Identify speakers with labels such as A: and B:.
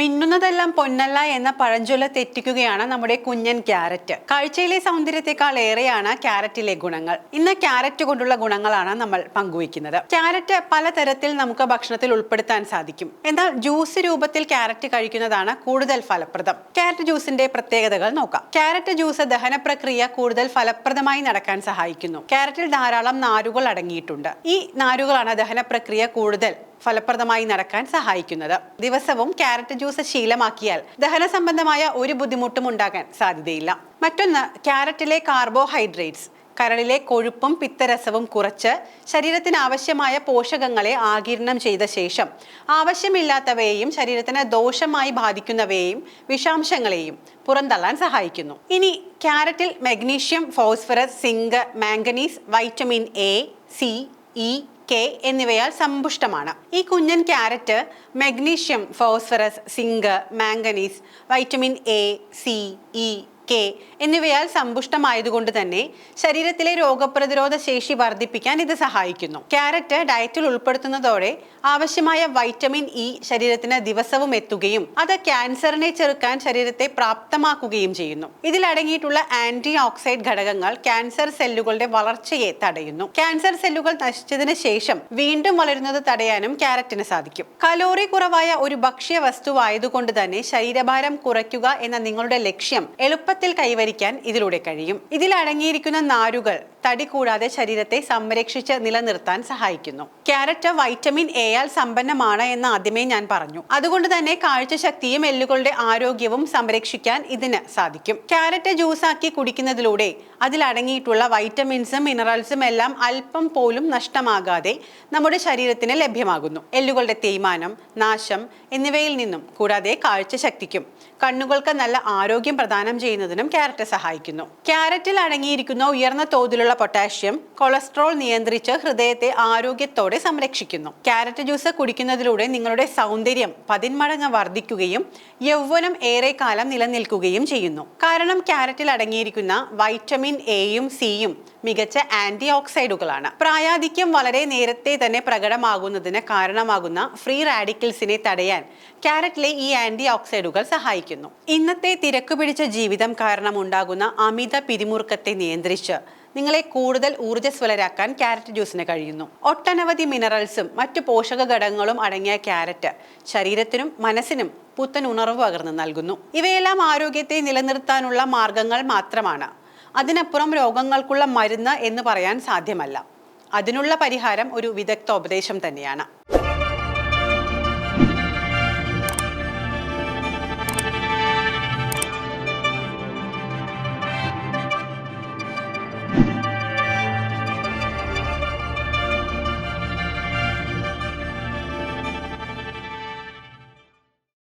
A: മിന്നുന്നതെല്ലാം പൊന്നല്ല എന്ന പഴഞ്ചൊല്ല തെറ്റിക്കുകയാണ് നമ്മുടെ കുഞ്ഞൻ ക്യാരറ്റ്. കാഴ്ചയിലെ സൗന്ദര്യത്തെക്കാൾ ഏറെയാണ് ക്യാരറ്റിലെ ഗുണങ്ങൾ. ഇന്ന് ക്യാരറ്റ് കൊണ്ടുള്ള ഗുണങ്ങളാണ് നമ്മൾ പങ്കുവയ്ക്കുന്നത്. ക്യാരറ്റ് പലതരത്തിൽ നമുക്ക് ഭക്ഷണത്തിൽ ഉൾപ്പെടുത്താൻ സാധിക്കും. എന്നാൽ ജ്യൂസ് രൂപത്തിൽ ക്യാരറ്റ് കഴിക്കുന്നതാണ് കൂടുതൽ ഫലപ്രദം. ക്യാരറ്റ് ജ്യൂസിന്റെ പ്രത്യേകതകൾ നോക്കാം. ക്യാരറ്റ് ജ്യൂസ് ദഹന പ്രക്രിയ കൂടുതൽ ഫലപ്രദമായി നടക്കാൻ സഹായിക്കുന്നു. ക്യാരറ്റിൽ ധാരാളം നാരുകൾ അടങ്ങിയിട്ടുണ്ട്. ഈ നാരുകളാണ് ദഹന പ്രക്രിയ കൂടുതൽ ഫലപ്രദമായി നടക്കാൻ സഹായിക്കുന്നത്. ദിവസവും ക്യാരറ്റ് ജ്യൂസ് ശീലമാക്കിയാൽ ദഹന സംബന്ധമായ ഒരു ബുദ്ധിമുട്ടും ഉണ്ടാകാൻ സാധ്യതയില്ല. മറ്റൊന്ന് ക്യാരറ്റിലെ കാർബോഹൈഡ്രേറ്റ്സ്. കരളിലെ കൊഴുപ്പും പിത്തരസവും കുറച്ച് ശരീരത്തിന് ആവശ്യമായ പോഷകങ്ങളെ ആകിരണം ചെയ്ത ശേഷം ആവശ്യമില്ലാത്തവയെയും ശരീരത്തിന് ദോഷമായി ബാധിക്കുന്നവയെയും വിഷാംശങ്ങളെയും പുറന്തള്ളാൻ സഹായിക്കുന്നു. ഇനി ക്യാരറ്റിൽ magnesium phosphorus zinc manganese vitamin A C E K എന്നിവയാൽ സമ്പുഷ്ടമാണ്. ഈ കുഞ്ഞൻ carrot magnesium phosphorus zinc manganese vitamin A C E K എന്നിവയാൽ സമ്പുഷ്ടമായതുകൊണ്ട് തന്നെ ശരീരത്തിലെ രോഗപ്രതിരോധ ശേഷി വർദ്ധിപ്പിക്കാൻ ഇത് സഹായിക്കുന്നു. ക്യാരറ്റ് ഡയറ്റിൽ ഉൾപ്പെടുത്തുന്നതോടെ ആവശ്യമായ വൈറ്റമിൻ ഇ ശരീരത്തിന് ദിവസവും എത്തുകയും അത് ക്യാൻസറിനെ ചെറുക്കാൻ ശരീരത്തെ പ്രാപ്തമാക്കുകയും ചെയ്യുന്നു. ഇതിലടങ്ങിയിട്ടുള്ള ആന്റി ഓക്സൈഡ് ഘടകങ്ങൾ ക്യാൻസർ സെല്ലുകളുടെ വളർച്ചയെ തടയുന്നു. ക്യാൻസർ സെല്ലുകൾ നശിച്ചതിന് ശേഷം വീണ്ടും വളരുന്നത് തടയാനും ക്യാരറ്റിന് സാധിക്കും. കലോറി കുറവായ ഒരു ഭക്ഷ്യ വസ്തുവായതുകൊണ്ട് തന്നെ ശരീരഭാരം കുറയ്ക്കുക എന്ന നിങ്ങളുടെ ലക്ഷ്യം എളുപ്പത്തിൽ കൈവരിക്കാൻ ഇതിലൂടെ കഴിയും. ഇതിൽ അടങ്ങിയിരിക്കുന്ന നാരുകൾ തടി കൂടാതെ ശരീരത്തെ സംരക്ഷിച്ച് നിലനിർത്താൻ സഹായിക്കുന്നു. ക്യാരറ്റ് വൈറ്റമിൻ എ ആൽ സമ്പന്നമാണ് എന്ന് ആദ്യമേ ഞാൻ പറഞ്ഞു. അതുകൊണ്ട് തന്നെ കാഴ്ചശക്തിയും എല്ലുകളുടെ ആരോഗ്യവും സംരക്ഷിക്കാൻ ഇതിന് സാധിക്കും. ക്യാരറ്റ് ജ്യൂസാക്കി കുടിക്കുന്നതിലൂടെ അതിലടങ്ങിയിട്ടുള്ള വൈറ്റമിൻസും മിനറൽസും എല്ലാം അല്പം പോലും നഷ്ടമാകാതെ നമ്മുടെ ശരീരത്തിന് ലഭ്യമാകുന്നു. എല്ലുകളുടെ തേയ്മാനം നാശം എന്നിവയിൽ നിന്നും കൂടാതെ കാഴ്ചശക്തിക്കും കണ്ണുകൾക്ക് നല്ല ആരോഗ്യം പ്രദാനം ചെയ്യുന്നതിനും ക്യാരറ്റ് സഹായിക്കുന്നു. ക്യാരറ്റിൽ അടങ്ങിയിരിക്കുന്ന ഉയർന്ന തോതിലുള്ള പൊട്ടാഷ്യം കൊളസ്ട്രോൾ നിയന്ത്രിച്ച് ഹൃദയത്തെ ആരോഗ്യത്തോടെ സംരക്ഷിക്കുന്നു. ക്യാരറ്റ് ജ്യൂസ് കുടിക്കുന്നതിലൂടെ നിങ്ങളുടെ സൗന്ദര്യം പതിന്മടങ്ങ് വർദ്ധിക്കുകയും യൗവനം ഏറെക്കാലം നിലനിൽക്കുകയും ചെയ്യുന്നു. കാരണം ക്യാരറ്റിൽ അടങ്ങിയിരിക്കുന്ന വൈറ്റമിൻ എയും സിയും മികച്ച ആന്റി ഓക്സൈഡുകളാണ് പ്രായാധിക്യം വളരെ നേരത്തെ തന്നെ പ്രകടമാകുന്നതിന് കാരണമാകുന്ന ഫ്രീ റാഡിക്കൽസിനെ തടയാൻ ക്യാരറ്റിലെ ഈ ആന്റി ഓക്സൈഡുകൾ സഹായിക്കുന്നു. ഇന്നത്തെ തിരക്ക് പിടിച്ച ജീവിതം കാരണം ഉണ്ടാകുന്ന അമിത പിരിമുറുക്കത്തെ നിയന്ത്രിച്ച് നിങ്ങളെ കൂടുതൽ ഊർജസ്വലരാക്കാൻ ക്യാരറ്റ് ജ്യൂസിന് കഴിയുന്നു. ഒട്ടനവധി മിനറൽസും മറ്റു പോഷക ഘടകങ്ങളും അടങ്ങിയ ക്യാരറ്റ് ശരീരത്തിനും മനസ്സിനും പുത്തൻ ഉണർവ് പകർന്നു നൽകുന്നു. ഇവയെല്ലാം ആരോഗ്യത്തെ നിലനിർത്താനുള്ള മാർഗങ്ങൾ മാത്രമാണ്. അതിനപ്പുറം രോഗങ്ങൾക്കുള്ള മരുന്ന് എന്ന് പറയാൻ സാധ്യമല്ല. അതിനുള്ള പരിഹാരം ഒരു വിദഗ്ധ ഉപദേശം തന്നെയാണ്.